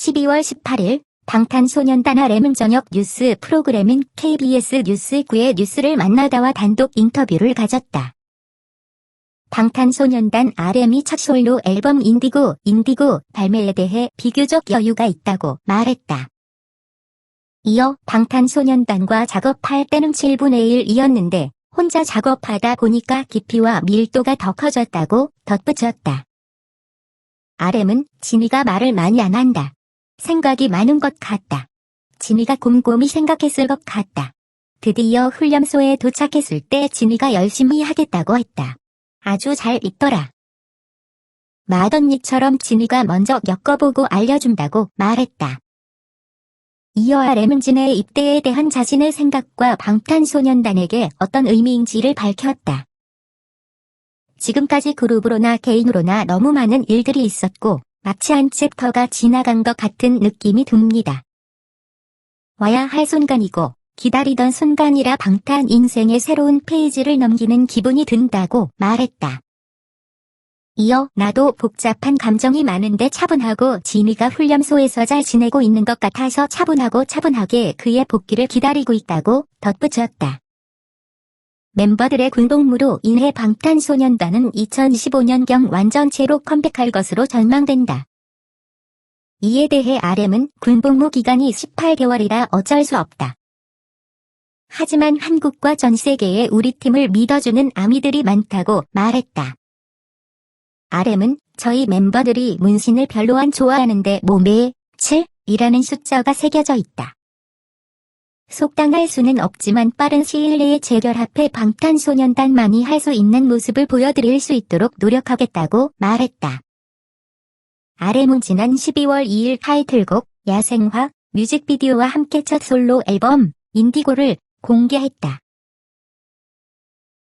12월 18일 방탄소년단 RM은 저녁 뉴스 프로그램인 KBS 뉴스9의 뉴스를 만나다와 단독 인터뷰를 가졌다. 방탄소년단 RM이 첫 솔로 앨범 인디고, 인디고 발매에 대해 비교적 여유가 있다고 말했다. 이어 방탄소년단과 작업할 때는 7분의 1이었는데 혼자 작업하다 보니까 깊이와 밀도가 더 커졌다고 덧붙였다. RM은 진이가 말을 많이 안 한다. 생각이 많은 것 같다. 진이가 곰곰이 생각했을 것 같다. 드디어 훈련소에 도착했을 때 진이가 열심히 하겠다고 했다. 아주 잘 있더라. 맏언니처럼 진이가 먼저 겪어보고 알려준다고 말했다. 이어 RM은 진의 입대에 대한 자신의 생각과 방탄소년단에게 어떤 의미인지를 밝혔다. 지금까지 그룹으로나 개인으로나 너무 많은 일들이 있었고 마치 한 챕터가 지나간 것 같은 느낌이 듭니다. 와야 할 순간이고 기다리던 순간이라 방탄 인생의 새로운 페이지를 넘기는 기분이 든다고 말했다. 이어 나도 복잡한 감정이 많은데 차분하고 지미가 훈련소에서 잘 지내고 있는 것 같아서 차분하고 차분하게 그의 복귀를 기다리고 있다고 덧붙였다. 멤버들의 군복무로 인해 방탄소년단은 2015년경 완전체로 컴백할 것으로 전망된다. 이에 대해 RM은 군복무 기간이 18개월이라 어쩔 수 없다. 하지만 한국과 전 세계에 우리 팀을 믿어주는 아미들이 많다고 말했다. RM은 저희 멤버들이 문신을 별로 안 좋아하는데 몸에 7이라는 숫자가 새겨져 있다. 속당할 수는 없지만 빠른 시일 내에 재결합해 방탄소년단만이 할 수 있는 모습을 보여드릴 수 있도록 노력하겠다고 말했다. RM은 지난 12월 2일 타이틀곡 야생화 뮤직비디오와 함께 첫 솔로 앨범 인디고를 공개했다.